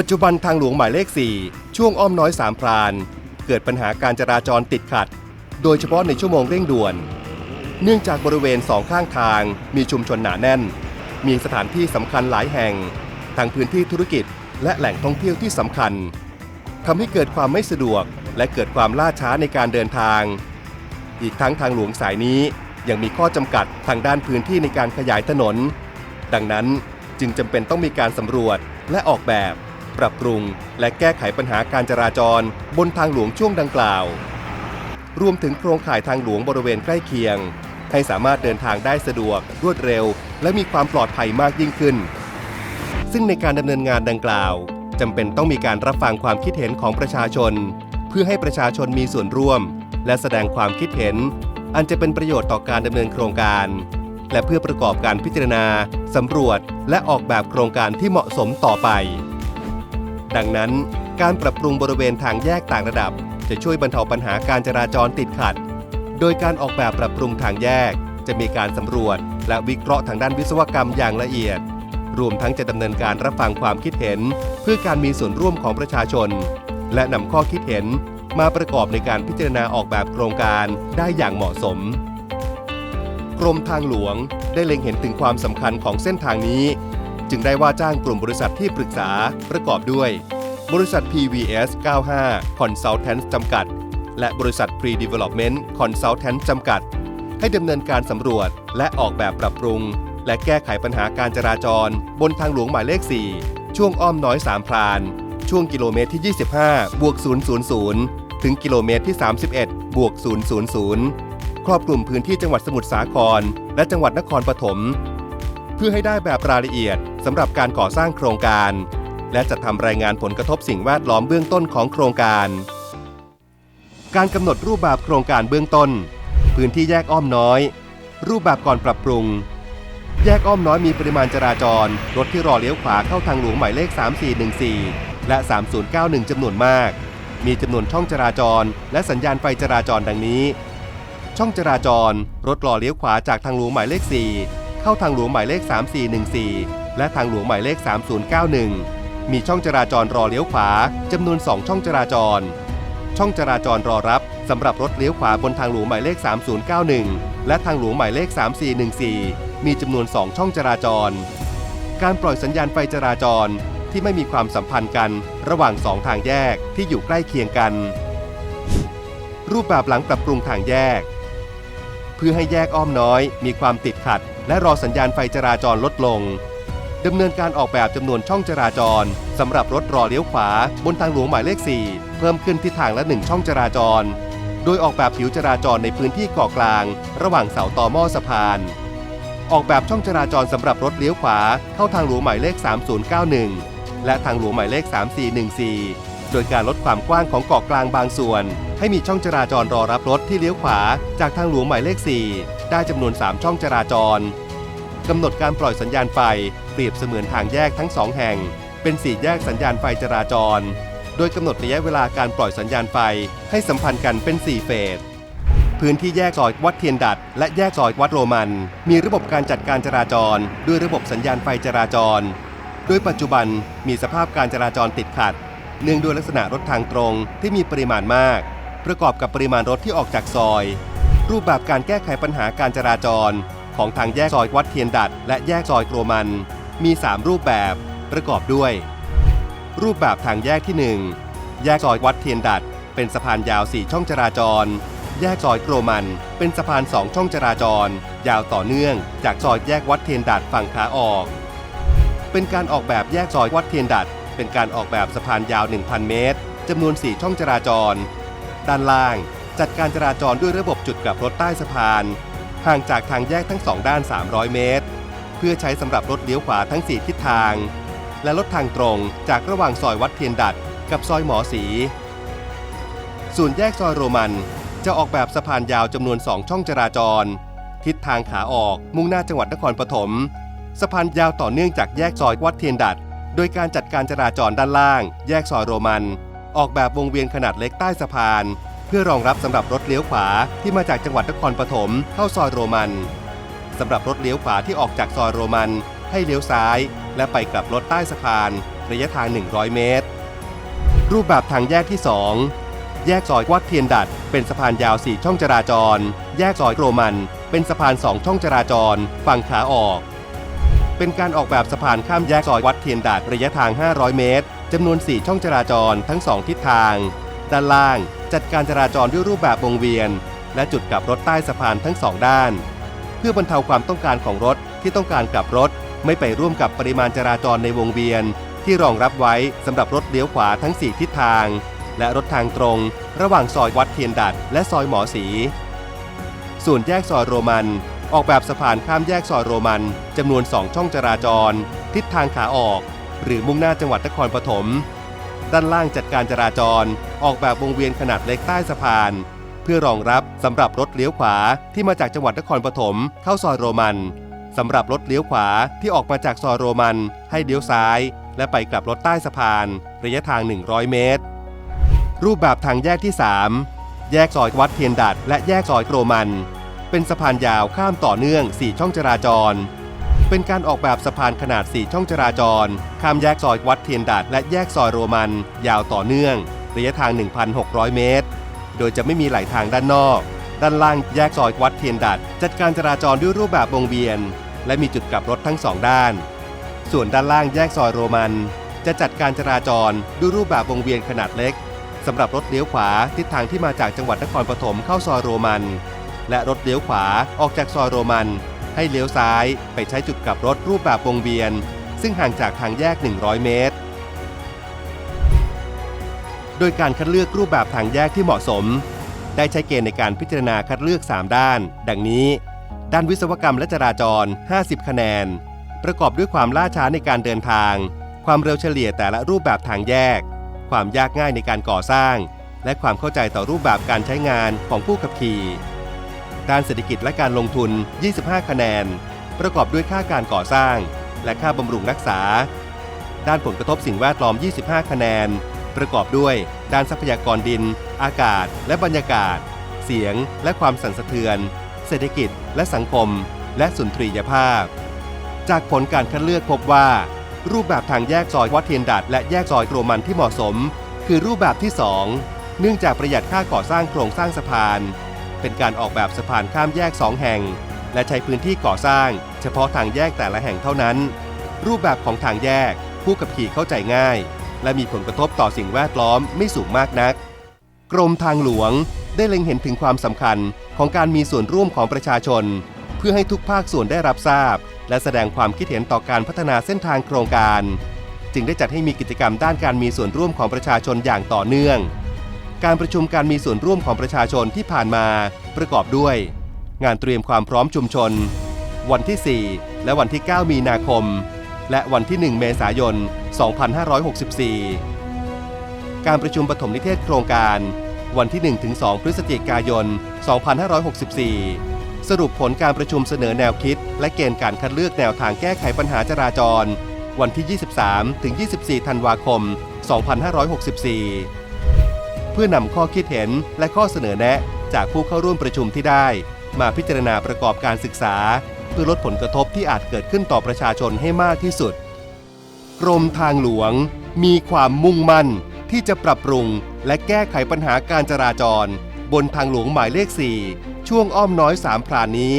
ปัจจุบันทางหลวงหมายเลข 4 ช่วงอ้อมน้อยสามพราน เกิดปัญหาการจราจรติดขัด โดยเฉพาะในชั่วโมงเร่งด่วน เนื่องจากบริเวณสองข้างทางมีชุมชนหนาแน่น มีสถานที่สำคัญหลายแห่งทั้งพื้นที่ธุรกิจและแหล่งท่องเที่ยวที่สำคัญทำให้เกิดความไม่สะดวกและเกิดความล่าช้าในการเดินทาง อีกทั้งทางหลวงสายนี้ยังมีข้อจำกัดทางด้านพื้นที่ในการขยายถนน ดังนั้นจึงจำเป็นต้องมีการสำรวจและออกแบบ ปรับปรุง และแก้ไขปัญหาการจราจร บนทางหลวงช่วงดังกล่าว รวมถึงโครงข่ายทางหลวงบริเวณใกล้เคียง ให้สามารถเดินทางได้สะดวก รวดเร็ว และมีความปลอดภัยมากยิ่งขึ้น ซึ่งในการดำเนินงานดังกล่าวจำเป็นต้องมีการรับฟังความคิดเห็นของประชาชน เพื่อให้ประชาชนมีส่วนร่วม และแสดงความคิดเห็น อันจะเป็นประโยชน์ต่อการดำเนินโครงการและเพื่อประกอบการพิจารณา สำรวจ และออกแบบโครงการที่เหมาะสมต่อไป ดังนั้น การปรับปรุงบริเวณทางแยกต่างระดับ จะช่วยบรรเทาปัญหาการจราจรติดขัด โดยการออกแบบปรับปรุงทางแยก จะมีการสำรวจ และวิเคราะห์ทางด้านวิศวกรรมอย่างละเอียด รวมทั้งจะดำเนินการรับฟังความคิดเห็น เพื่อการมีส่วนร่วมของประชาชน และนำข้อคิดเห็นมาประกอบในการพิจารณาออกแบบโครงการได้อย่างเหมาะสม กรมทางหลวงได้เล็งเห็นถึงความสำคัญของเส้นทางนี้ จึงได้ว่าจ้างกลุ่มบริษัทที่ปรึกษาประกอบด้วย บริษัท PVS 95 Consultants จำกัด และบริษัท Pre-Development Consultants จำกัด ให้ดำเนินการสำรวจและออกแบบปรับปรุง และแก้ไขปัญหาการจราจร บนทางหลวงหมายเลข 4 ช่วงอ้อมน้อยสามพราน ช่วงกิโลเมตรที่ 25 บวก 000 ถึงกิโลเมตรที่ 31 บวก 000 ครอบคลุมพื้นที่จังหวัดสมุทรสาคร และจังหวัดนครปฐม เพื่อให้ได้แบบรายละเอียดสำหรับการก่อสร้างโครงการ และจัดทำรายงานผลกระทบสิ่งแวดล้อมเบื้องต้นของโครงการ การกำหนดรูปแบบโครงการเบื้องต้น พื้นที่แยกอ้อมน้อย รูปแบบก่อนปรับปรุง แยกอ้อมน้อยมีปริมาณจราจร รถที่รอเลี้ยวขวาเข้าทางหลวงหมายเลข 3414 และ 3091จำนวนมาก มีจำนวนช่องจราจร และสัญญาณไฟจราจรดังนี้ ช่องจราจร รถรอเลี้ยวขวาจากทางหลวงหมายเลข 4 เข้าทางหลวงหมายเลข 3414 และทางหลวงหมายเลข 3091 มีช่องจราจรรอเลี้ยวขวาจำนวน 2 ช่องจราจร ช่องจราจรรอรับสำหรับรถเลี้ยวขวาบนทางหลวงหมายเลข 3091 และทางหลวงหมายเลข 3414 มีจำนวน 2 ช่องจราจร การปล่อยสัญญาณไฟจราจรที่ไม่มีความสัมพันธ์กันระหว่างสองทางแยกที่อยู่ใกล้เคียงกัน รูปแบบหลังปรับปรุงทางแยก เพื่อให้แยกอ้อมน้อยมีความติดขัด และรอสัญญาณไฟจราจรลดลงดำเนินการออกแบบจำนวนช่องจราจรสำหรับรถรอเลี้ยวขวา บนทางหลวงหมายเลข 4 เพิ่มขึ้นที่ทางละหนึ่งช่องจราจร โดยออกแบบผิวจราจรในพื้นที่เกาะกลาง ระหว่างเสาต่อหม้อสะพาน ออกแบบช่องจราจรสำหรับรถเลี้ยวขวา เข้าทางหลวงหมายเลข 3091 และทางหลวงหมายเลข 3414 ดยการลดความกว้างของเกาะกลางบางส่วน ให้มีช่องจราจรรอรับรถที่เลี้ยวขวาจากทางหลวงหมายเลข 4 ได้จำนวน 3 ช่องจราจรกำหนดการปล่อยสัญญาณไฟเปรียบเสมือนทางแยกทั้งสองแห่ง เป็นสี่แยกสัญญาณไฟจราจร โดยกำหนดระยะเวลาการปล่อยสัญญาณไฟให้สัมพันธ์กันเป็น 4 เฟสพื้นที่แยกซอยวัดเทียนดัด และแยกซอยวัดโรมัน มีระบบการจัดการจราจร ด้วยระบบสัญญาณไฟจราจร โดยปัจจุบันมีสภาพการจราจรติดขัด เนื่องด้วยลักษณะรถทางตรงที่มีปริมาณมาก ประกอบกับปริมาณรถที่ออกจากซอย รูปแบบการแก้ไขปัญหาการจราจร ของทางแยกซอยวัดเทียนดัด และแยกซอยโกรมัน มี 3 รูปแบบประกอบด้วย รูปแบบทางแยกที่ 1 แยกซอยวัดเทียนดัด เป็นสะพานยาว 4 ช่องจราจร แยกซอยโกรมัน เป็นสะพาน 2 ช่องจราจร ยาวต่อเนื่อง จากซอยแยกวัดเทียนดัดฝั่งขาออก เป็นการออกแบบแยกซอยวัดเทียนดัด เป็นการออกแบบสะพานยาว 1,000 เมตรจำนวน 4 ช่องจราจร ด้านล่าง จัดการจราจรด้วยระบบจุดกลับรถใต้สะพาน ห่างจากทางแยกทั้งสองด้าน 300 เมตร เพื่อใช้สำหรับรถเลี้ยวขวาทั้ง 4 ทิศทาง และรถทางตรงจากระหว่างซอยวัดเทียนดัด กับซอยหมอสี ส่วนแยกซอยโรมันจะออกแบบสะพานยาวจำนวน 2 ช่องจราจร ทิศทางขาออกมุ่งหน้าจังหวัดนครปฐมสะพานยาวต่อเนื่องจากแยกซอยวัดเทียนดัด โดยการจัดการจราจรด้านล่าง แยกซอยโรมัน ออกแบบวงเวียนขนาดเล็กใต้สะพาน เพื่อรองรับสำหรับรถเลี้ยวขวาที่มาจากจังหวัดนครปฐมเข้าซอยโรมันสำหรับรถเลี้ยวขวาที่ออกจากซอยโรมัน ให้เลี้ยวซ้าย และไปกลับรถใต้สะพาน ระยะทาง 100 เมตร รูปแบบทางแยกที่ 2 แยกซอยวัดเทียนดัด เป็นสะพานยาว 4 ช่องจราจร แยกซอยโรมัน เป็นสะพาน 2 ช่องจราจร ฝั่งขาออก เป็นการออกแบบสะพานข้ามแยกซอยวัดเทียนดัดระยะทาง 500 เมตร จำนวน 4 ช่องจราจรทั้ง 2 ทิศทาง ด้านล่าง จัดการจราจรด้วยรูปแบบวงเวียน และจุดกลับรถใต้สะพานทั้ง 2 ด้าน เพื่อบรรเทาความต้องการของรถที่ต้องการกลับรถ ไม่ไปร่วมกับปริมาณจราจรในวงเวียน ที่รองรับไว้สำหรับรถเลี้ยวขวาทั้ง 4 ทิศทาง และรถทางตรง ระหว่างซอยวัดเทียนดัดและซอยหมอสี ส่วนแยกซอยโรมัน ออกแบบสะพานข้ามแยกซอยโรมันจำนวน 2 ช่องจราจร ทิศทางขาออก หรือมุ่งหน้าจังหวัดนครปฐม ด้านล่างจัดการจราจร ออกแบบวงเวียนขนาดเล็กใต้สะพาน เพื่อรองรับสำหรับรถเลี้ยวขวาที่มาจากจังหวัดนครปฐมเข้าซอยโรมันสำหรับรถเลี้ยวขวาที่ออกมาจากซอยโรมันให้เลี้ยวซ้าย และไปกลับรถใต้สะพาน ระยะทาง 100 เมตร รูปแบบทางแยกที่ 3 แยกซอยวัดเทียนดัดและแยกซอยโรมัน เป็นสะพานยาวข้ามต่อเนื่อง 4 ช่องจราจร เป็นการออกแบบสะพานขนาด 4 ช่องจราจร ข้ามแยกซอยวัดเทียนดัดและแยกซอยโรมัน ยาวต่อเนื่อง ระยะทาง 1,600 เมตร โดยจะไม่มีไหลทางด้านนอก ด้านล่างแยกซอยวัดเทียนดัดจัดการจราจรด้วยรูปแบบวงเวียน และมีจุดกลับรถทั้งสองด้าน ส่วนด้านล่างแยกซอยโรมัน จะจัดการจราจรด้วยรูปแบบวงเวียนขนาดเล็กสำหรับรถเลี้ยวขวาทิศทางที่มาจากจังหวัดนครปฐมเข้าซอยโรมัน และรถเลี้ยวขวาออกจากซอยโรมัน ให้เลี้ยวซ้ายไปใช้จุดกลับรถรูปแบบวงเวียน ซึ่งห่างจากทางแยก 100 เมตร โดยการคัดเลือกรูปแบบทางแยกที่เหมาะสม ได้ใช้เกณฑ์ในการพิจารณาคัดเลือก 3 ด้าน ดังนี้ ด้านวิศวกรรมและจราจร 50 คะแนน ประกอบด้วยความล่าช้าในการเดินทาง ความเร็วเฉลี่ยแต่ละรูปแบบทางแยก ความยากง่ายในการก่อสร้างและความเข้าใจต่อรูปแบบการใช้งานของผู้ขับขี่ ด้านเศรษฐกิจและการลงทุน 25 คะแนน ประกอบด้วยค่าการก่อสร้าง และค่าบำรุงรักษา ด้านผลกระทบสิ่งแวดล้อม 25 คะแนน ประกอบด้วย ด้านทรัพยากรดิน อากาศ และบรรยากาศ เสียง และความสั่นสะเทือน เศรษฐกิจ และสังคม และสุนทรียภาพ จากผลการคัดเลือกพบว่า รูปแบบทางแยกซอยวัดเทียนดัดและแยกซอยโรมันที่เหมาะสม คือรูปแบบที่ 2 เนื่องจากประหยัดค่าก่อสร้างโครงสร้างสะพาน เป็นการออกแบบสะพานข้ามแยก 2 แห่ง และใช้พื้นที่ก่อสร้าง เฉพาะทางแยกแต่ละแห่งเท่านั้น รูปแบบของทางแยก ผู้ขับขี่เข้าใจง่าย และมีผลกระทบต่อสิ่งแวดล้อมไม่สูงมากนัก กรมทางหลวงได้เล็งเห็นถึงความสำคัญของการมีส่วนร่วมของประชาชน เพื่อให้ทุกภาคส่วนได้รับทราบ และแสดงความคิดเห็นต่อการพัฒนาเส้นทางโครงการ จึงได้จัดให้มีกิจกรรมด้านการมีส่วนร่วมของประชาชนอย่างต่อเนื่อง การประชุมการมีส่วนร่วมของประชาชนที่ผ่านมา ประกอบด้วย งานเตรียมความพร้อมชุมชน วันที่ 4 และวันที่ 9 มีนาคม และวันที่ 1 เมษายน 2564 การประชุมปฐมนิเทศโครงการ วันที่ 1-2 พฤศจิกายน 2564 สรุปผลการประชุมเสนอแนวคิด และเกณฑ์การคัดเลือกแนวทางแก้ไขปัญหาจราจร วันที่ 23-24 ธันวาคม 2564 พื่อนำข้อคิดเห็นและข้อเสนอแนะ จากผู้เข้าร่วมประชุมที่ได้ มาพิจารณาประกอบการศึกษา เพื่อลดผลกระทบที่อาจเกิดขึ้นต่อประชาชนให้มากที่สุด กรมทางหลวง มีความมุ่งมั่น ที่จะปรับปรุง และแก้ไขปัญหาการจราจร บนทางหลวงหมายเลข 4 ช่วงอ้อมน้อยสามพรานนี้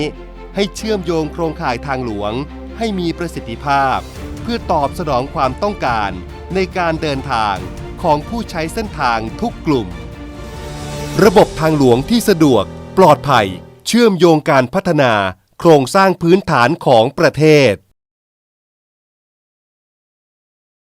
ให้เชื่อมโยงโครงข่ายทางหลวง ให้มีประสิทธิภาพ เพื่อตอบสนองความต้องการในการเดินทาง ของผู้ใช้เส้นทางทุกกลุ่ม ระบบทางหลวงที่สะดวก ปลอดภัย เชื่อมโยงการพัฒนา โครงสร้างพื้นฐานของประเทศ